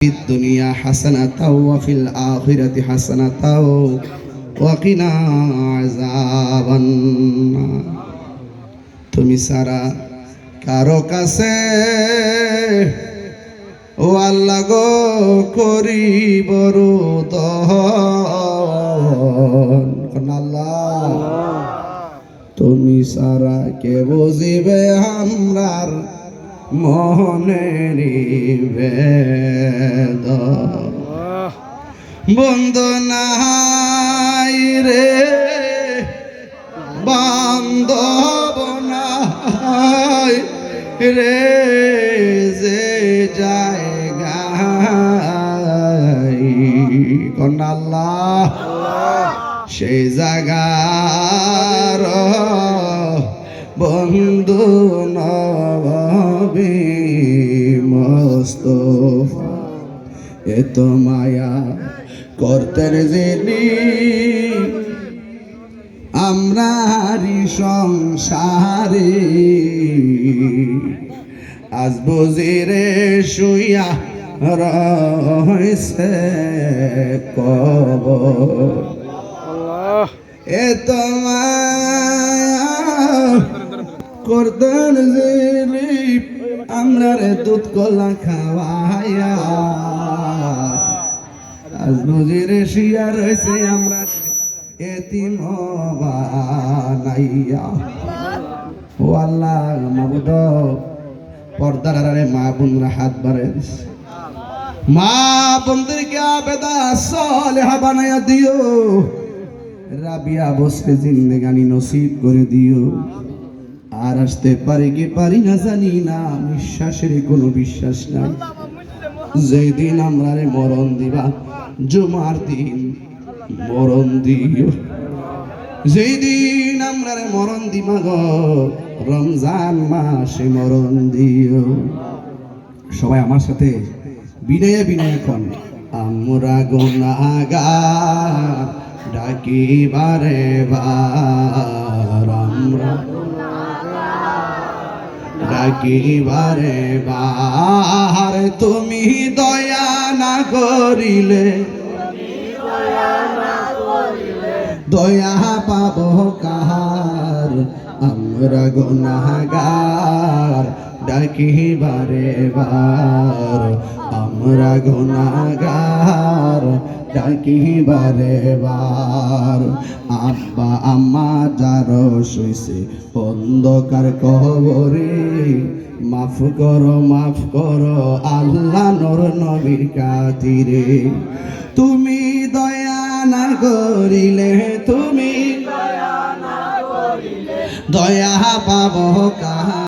في الدنيا حسنة وفي الآخرة حسنة وقنا عذاب النار তুমি সারা কারো কাছে ও আল্লাহ গো করি বড় দহন আল্লাহ তুমি সারা কে বুঝিবে আমরার মনের বেদ বন্ধু নাই রে বান্ধব নাই রে যে জায়গায় কোন আল্লাহ সেই জাগার বন্ধু নবী। মস্তফা এত মায়া করতেন জেনি। আমরারি সংসারে। আজ বুঝিরে শুইয়া রয়েছে কবর। এ তোমার করতেন জেলি আমরা রে দুধ কলা খাওয়াইয়া। আজ নজিরে শিয়া রয়েছে, আমরা এতিম বানাইয়া। ও আল্লাহ মাবুদ পর্দার মা বোনরা হাত দিছে। মা বোনদেরকে আবেদা সলেহা বানাইয়া দিও। রাবিয়া বসে জিন্দেগানি নসিব করে দিও। আর আসতে পারি কি পারি না জানি না বিশ্বাসের কোনো বিশ্বাস নাই। যেদিন আমরা রে মরণ দিবা, জুমার দিন মরণ দিও। যেই দিন আমরা রে মরণ দিবা গো, রমজান মাসে মরণ দিও। সবাই আমার সাথে বিনয়ে বিনয়ে কন, আমরা গুনাগার ডাকি বারে বার ডাকি বারে বার তুমি দয়া না করিলে, দয়া পাব কাহার? আমরা গুনাগার, ডাকি বারে বার। আমরা গুনাগার ডাকি বারে বার? আব্বা, আম্মা যার শুইছে অন্ধকার কবরে। মাফ করো মাফ করো, আল্লাহ নর নবীর কাতিরে তুমি দয়া না করিলে, তুমি দয়া পাব কাহা